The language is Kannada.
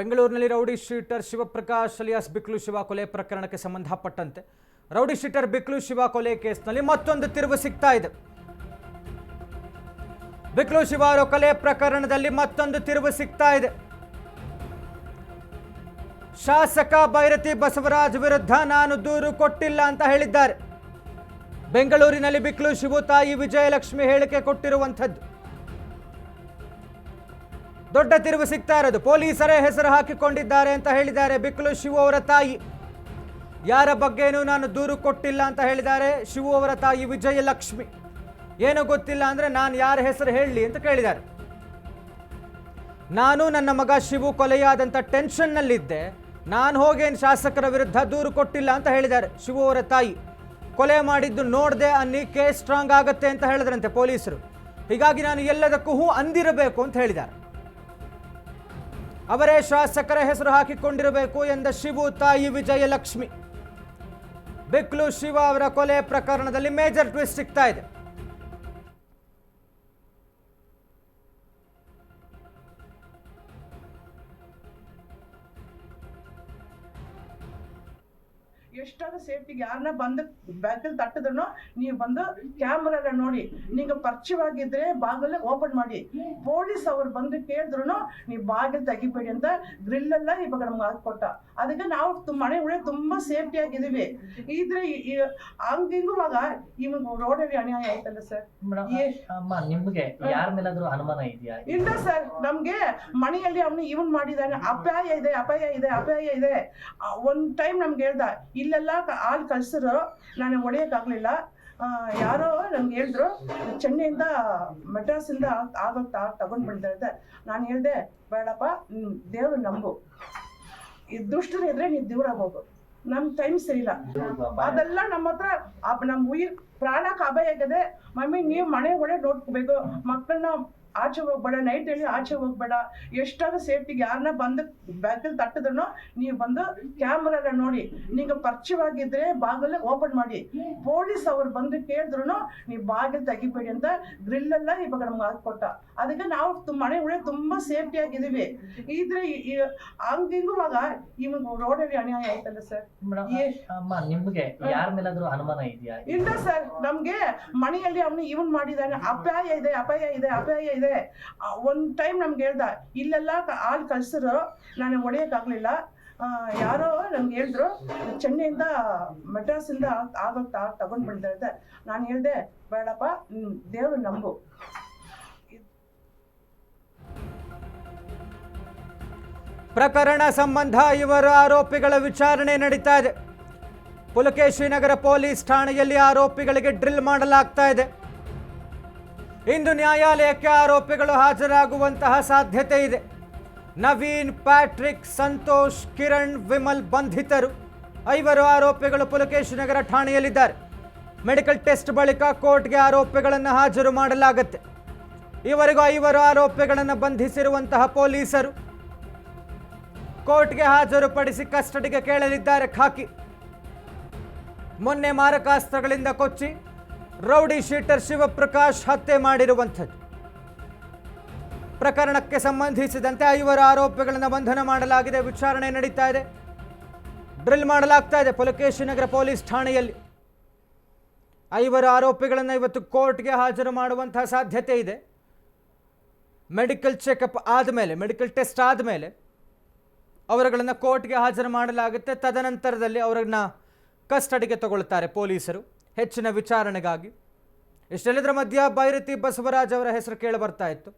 ಬೆಂಗಳೂರಿನಲ್ಲಿ rowdy sheeter Shivaprakash alias Biklu Shiva ಕೊಲೆ ಪ್ರಕರಣಕ್ಕೆ ಸಂಬಂಧಪಟ್ಟಂತೆ. ರೌಡಿ ಶೀಟರ್ ಬಿಕ್ಲು ಶಿವ ಕೊಲೆ ಕೇಸ್ನಲ್ಲಿ ಮತ್ತೊಂದು ತಿರುವು ಸಿಗ್ತಾ ಇದೆ. ಬಿಕ್ಲು ಶಿವ ಕೊಲೆ ಪ್ರಕರಣದಲ್ಲಿ ಮತ್ತೊಂದು ತಿರುವು ಸಿಗ್ತಾ ಇದೆ. ಶಾಸಕ ಭೈರತಿ ಬಸವರಾಜ್ ವಿರುದ್ಧ ನಾನು ದೂರು ಕೊಟ್ಟಿಲ್ಲ ಅಂತ ಹೇಳಿದ್ದಾರೆ. ಬೆಂಗಳೂರಿನಲ್ಲಿ ಬಿಕ್ಲು ಶಿವು ತಾಯಿ ವಿಜಯಲಕ್ಷ್ಮಿ ಹೇಳಿಕೆ ಕೊಟ್ಟಿರುವಂಥದ್ದು. ದೊಡ್ಡ ತಿರುವು ಸಿಗ್ತಾ ಇರೋದು. ಪೊಲೀಸರೇ ಹೆಸರು ಹಾಕಿಕೊಂಡಿದ್ದಾರೆ ಅಂತ ಹೇಳಿದ್ದಾರೆ ಬಿಕ್ಕಲು ಶಿವು ಅವರ ತಾಯಿ. ಯಾರ ಬಗ್ಗೆನೂ ನಾನು ದೂರು ಕೊಟ್ಟಿಲ್ಲ ಅಂತ ಹೇಳಿದ್ದಾರೆ. ಶಿವು ಅವರ ತಾಯಿ ವಿಜಯಲಕ್ಷ್ಮಿ. ಏನು ಗೊತ್ತಿಲ್ಲ ಅಂದರೆ ನಾನು ಯಾರ ಹೆಸರು ಹೇಳಲಿ ಅಂತ ಕೇಳಿದ್ದಾರೆ. ನಾನು ನನ್ನ ಮಗ ಶಿವು ಕೊಲೆಯಾದಂಥ ಟೆನ್ಷನ್ನಲ್ಲಿದ್ದೆ. ನಾನು ಹೋಗೇನು ಶಾಸಕರ ವಿರುದ್ಧ ದೂರು ಕೊಟ್ಟಿಲ್ಲ ಅಂತ ಹೇಳಿದ್ದಾರೆ ಶಿವು ಅವರ ತಾಯಿ. ಕೊಲೆ ಮಾಡಿದ್ದು ನೋಡದೆ ಅನ್ನಿ ಕೇಸ್ ಸ್ಟ್ರಾಂಗ್ ಆಗುತ್ತೆ ಅಂತ ಹೇಳಿದ್ರಂತೆ ಪೊಲೀಸರು. ಹೀಗಾಗಿ ನಾನು ಎಲ್ಲದಕ್ಕೂ ಹೂ ಅಂದಿರಬೇಕು ಅಂತ ಹೇಳಿದ್ದಾರೆ. ಅವರೇ ಶಾಸಕರ ಹೆಸರು ಹಾಕಿಕೊಂಡಿರಬೇಕು ಎಂದ ಶಿವು ತಾಯಿ ವಿಜಯಲಕ್ಷ್ಮಿ. ಬಿಕ್ಲು ಶಿವ ಅವರ ಕೊಲೆ ಪ್ರಕರಣದಲ್ಲಿ ಮೇಜರ್ ಟ್ವಿಸ್ಟ್ ಸಿಗ್ತಾ ಇದೆ. ಎಷ್ಟಾದ್ರೂ ಸೇಫ್ಟಿಗೆ ಯಾರನ್ನ ಬಂದು ಬ್ಯಾಕಲ್ಲಿ ತಟ್ಟಿದ್ರು ನೀವು ಬಂದು ಕ್ಯಾಮ್ರಾಗ ನೋಡಿ. ನೀವು ಪರಿಚಯವಾಗಿದ್ರೆ ಬಾಗಿಲು ಓಪನ್ ಮಾಡಿ. ಪೊಲೀಸ್ ಅವ್ರು ಬಂದು ಕೇಳಿದ್ರು ನೀವು ಬಾಗಿಲು ತೆಗಿಬೇಡಿ ಅಂತ ಗ್ರಿಲ್ ಎಲ್ಲ ಇವಾಗ ನಮ್ಗೆ ಹಾಕೊಟ್ಟ ಅದಕ್ಕೆ ನಾವು ತುಂಬ ಮನೆ ಒಳಗೆ ತುಂಬಾ ಸೇಫ್ಟಿ ಆಗಿದೀವಿ ಇದ್ರೆ ಹಂಗಿಂಗು ಆಗ ಹಂಗಿಂಗುವಾಗ ಇವಾಗ ರೋಡಲ್ಲಿ ಅನ್ಯಾಯ ಆಯ್ತಲ್ಲ ಸರ್ ಅಮ್ಮ ನಿಮ್ಗೆ ಯಾರ ಮೇಲಾದ್ರೂ ಅನುಮಾನ ಇದೆಯಾ? ಇಲ್ಲ ಸರ್ ನಮ್ಗೆ ಮನೆಯಲ್ಲಿ ಅವನು ಇವನ್ ಮಾಡಿದಾನೆ ಅಪಾಯ ಇದೆ ಅಪಾಯ ಇದೆ ಅಪಾಯ ಇದೆ. ಒಂದು ಟೈಮ್ ನಮ್ಗೆ ಹೇಳ್ದ ಇಲ್ಲೆಲ್ಲ ಆಲ್ ಕಳ್ಸಿದ್ರು ನಾನು ಒಡೆಯೋಕ್ಕಾಗಲಿಲ್ಲ ಯಾರೋ ನಮ್ಗೆ ಹೇಳಿದ್ರು, ಚೆನ್ನೈಯಿಂದ ಮೆಡ್ರಾಸಿಂದ ಆಗೋಗ್ತಾ ತಗೊಂಡ್ ಬಂದಿದ್ದಾರೆ ನಾನು ಹೇಳ್ದೆ, ಬೇಡಪ್ಪ ದೇವ್ರು ನಂಬು. ಈ ದುಷ್ಟರು ಇದ್ರೆ ನೀವು ದೂರ ಹೋಗು ನಮ್ ಟೈಮ್ ಸರಿಯಿಲ್ಲ ಅದೆಲ್ಲ ನಮ್ಮ ಹತ್ರ ನಮ್ಮ ನಮ್ ಉಯಿರ್ ಪ್ರಾಣಕ್ಕೆ ಅಭಯ ಆಗಿದೆ, ಮಮ್ಮಿ, ನೀವು ಮನೆ ಒಳಗೆ ನೋಡ್ಕೋಬೇಕು. ಮಕ್ಕಳನ್ನ ಆಚೆ ಹೋಗ್ಬೇಡ ನೈಟ್ ಹೇಳಿ ಆಚೆ ಹೋಗ್ಬೇಡ ಎಷ್ಟಾದ್ರೂ ಸೇಫ್ಟಿಗೆ ಯಾರನ್ನ ಬಂದು ಬ್ಯಾಗಲ್ಲಿ ತಟ್ಟಿದ್ರು ನೀವು ಬಂದು ಕ್ಯಾಮ್ರಾಗ ನೋಡಿ ನೀವು ಪರಿಚಯವಾಗಿದ್ರೆ ಬಾಗಿಲು ಓಪನ್ ಮಾಡಿ. ಪೊಲೀಸ್ ಅವ್ರು ಬಂದು ಕೇಳಿದ್ರು ನೀವು ಬಾಗಿಲು ತೆಗಿಬೇಡಿ ಅಂತ ಗ್ರಿಲ್ ಎಲ್ಲ ಇವಾಗ ನಮ್ಗೆ ಹಾಕೊಟ್ಟ ಅದಕ್ಕೆ ನಾವು ತುಂಬ ಮನೆ ಒಳಗೆ ತುಂಬಾ ಸೇಫ್ಟಿ ಆಗಿದ್ದೀವಿ. ಇದ್ರೆ ಹಂಗಿಂಗು ಆಗ ಹಂಗಿಂಗುವಾಗ ಇವಾಗ ರೋಡಲ್ಲಿ ಅನ್ಯಾಯ ಆಯ್ತಲ್ಲ ಸರ್ ಅಮ್ಮ ನಿಮ್ಗೆ ಯಾರ ಮೇಲಾದ್ರೂ ಅನುಮಾನ ಇದೆಯಾ? ಇಲ್ಲ ಸರ್ ನಮ್ಗೆ ಮನೆಯಲ್ಲಿ ಅವನು ಇವನ್ ಮಾಡಿದಾನೆ ಅಪಾಯ ಇದೆ ಅಪಾಯ ಇದೆ ಅಪಾಯ ಇದೆ ಆ, ಒಂದ್ ಟೈಮ್ ನಮ್ಗೆ ಹೇಳ್ದ ಇಲ್ಲೆಲ್ಲ ಹಾಲು ಕಳ್ಸಿದ್ರು ನಾನು ಒಡೆಯೋಕ್ಕಾಗಲಿಲ್ಲ ಯಾರೋ ನಮ್ಗೆ ಹೇಳಿದ್ರು ಚೆನ್ನೈಯಿಂದ ಮೆಡ್ರಾಸಿಂದ ಆಗೋಗ್ತಾ ತಗೊಂಡ್ ಬಂದಿದ್ದಾರೆ ನಾನು ಹೇಳ್ದೆ ಬೇಡಪ್ಪ ದೇವ್ರು ನಂಬು. ಪ್ರಕರಣ ಸಂಬಂಧ ಇವರ ಆರೋಪಿಗಳ ವಿಚಾರಣೆ ನಡೀತಾ ಇದೆ. ಪುಲಕೇಶಿ ನಗರ ಪೊಲೀಸ್ ಠಾಣೆಯಲ್ಲಿ ಆರೋಪಿಗಳಿಗೆ ಡ್ರಿಲ್ ಮಾಡಲಾಗ್ತಾ ಇದೆ. ಇಂದು ನ್ಯಾಯಾಲಯಕ್ಕೆ ಆರೋಪಿಗಳು ಹಾಜರಾಗುವಂತಹ ಸಾಧ್ಯತೆ ಇದೆ. ನವೀನ್, ಪ್ಯಾಟ್ರಿಕ್, ಸಂತೋಷ್, ಕಿರಣ್, ವಿಮಲ್ ಬಂಧಿತರು. ಐವರು ಆರೋಪಿಗಳು ಪುಲಕೇಶ್ ನಗರ ಠಾಣೆಯಲ್ಲಿದ್ದಾರೆ. ಮೆಡಿಕಲ್ ಟೆಸ್ಟ್ ಬಳಿಕ ಕೋರ್ಟ್ಗೆ ಆರೋಪಿಗಳನ್ನು ಹಾಜರು ಮಾಡಲಾಗುತ್ತೆ. ಇವರಿಗೂ ಐವರು ಆರೋಪಿಗಳನ್ನು ಬಂಧಿಸಿರುವಂತಹ ಪೊಲೀಸರು. ಕೋರ್ಟ್ಗೆ ಹಾಜರುಪಡಿಸಿ ಕಸ್ಟಡಿಗೆ ಕೇಳಲಿದ್ದಾರೆ ಖಾಕಿ. ಮೊನ್ನೆ ಮಾರಕಾಸ್ತ್ರಗಳಿಂದ ಕೊಚ್ಚಿ ರೌಡಿ ಶೀಟರ್ ಶಿವಪ್ರಕಾಶ್ ಹತ್ಯೆ ಮಾಡಿರುವಂಥದ್ದು. ಪ್ರಕರಣಕ್ಕೆ ಸಂಬಂಧಿಸಿದಂತೆ ಐವರು ಆರೋಪಿಗಳನ್ನು ಬಂಧನ ಮಾಡಲಾಗಿದೆ, ವಿಚಾರಣೆ ನಡೀತಾ ಇದೆ. ಡ್ರಿಲ್ ಮಾಡಲಾಗ್ತಾ ಇದೆ ಪುಲಕೇಶಿ ನಗರ ಪೊಲೀಸ್ ಠಾಣೆಯಲ್ಲಿ. ಐವರು ಆರೋಪಿಗಳನ್ನು ಇವತ್ತು ಕೋರ್ಟ್ಗೆ ಹಾಜರು ಮಾಡುವಂತಹ ಸಾಧ್ಯತೆ ಇದೆ. ಮೆಡಿಕಲ್ ಚೆಕಪ್ ಆದಮೇಲೆ, ಮೆಡಿಕಲ್ ಟೆಸ್ಟ್ ಆದಮೇಲೆ ಅವರುಗಳನ್ನು ಕೋರ್ಟ್ಗೆ ಹಾಜರು ಮಾಡಲಾಗುತ್ತೆ. ತದನಂತರದಲ್ಲಿ ಅವರನ್ನು ಕಸ್ಟಡಿಗೆ ತಗೊಳ್ತಾರೆ ಪೊಲೀಸರು. ಹೆಚ್ಚಿನ ವಿಚಾರಣೆಗಾಗಿ. ಇಷ್ಟೆಲ್ಲದರ ಮಧ್ಯ ಭೈರತಿ ಬಸವರಾಜ್ ಅವರ ಹೆಸರು ಕೇಳಿ ಬರ್ತಾ ಇತ್ತು.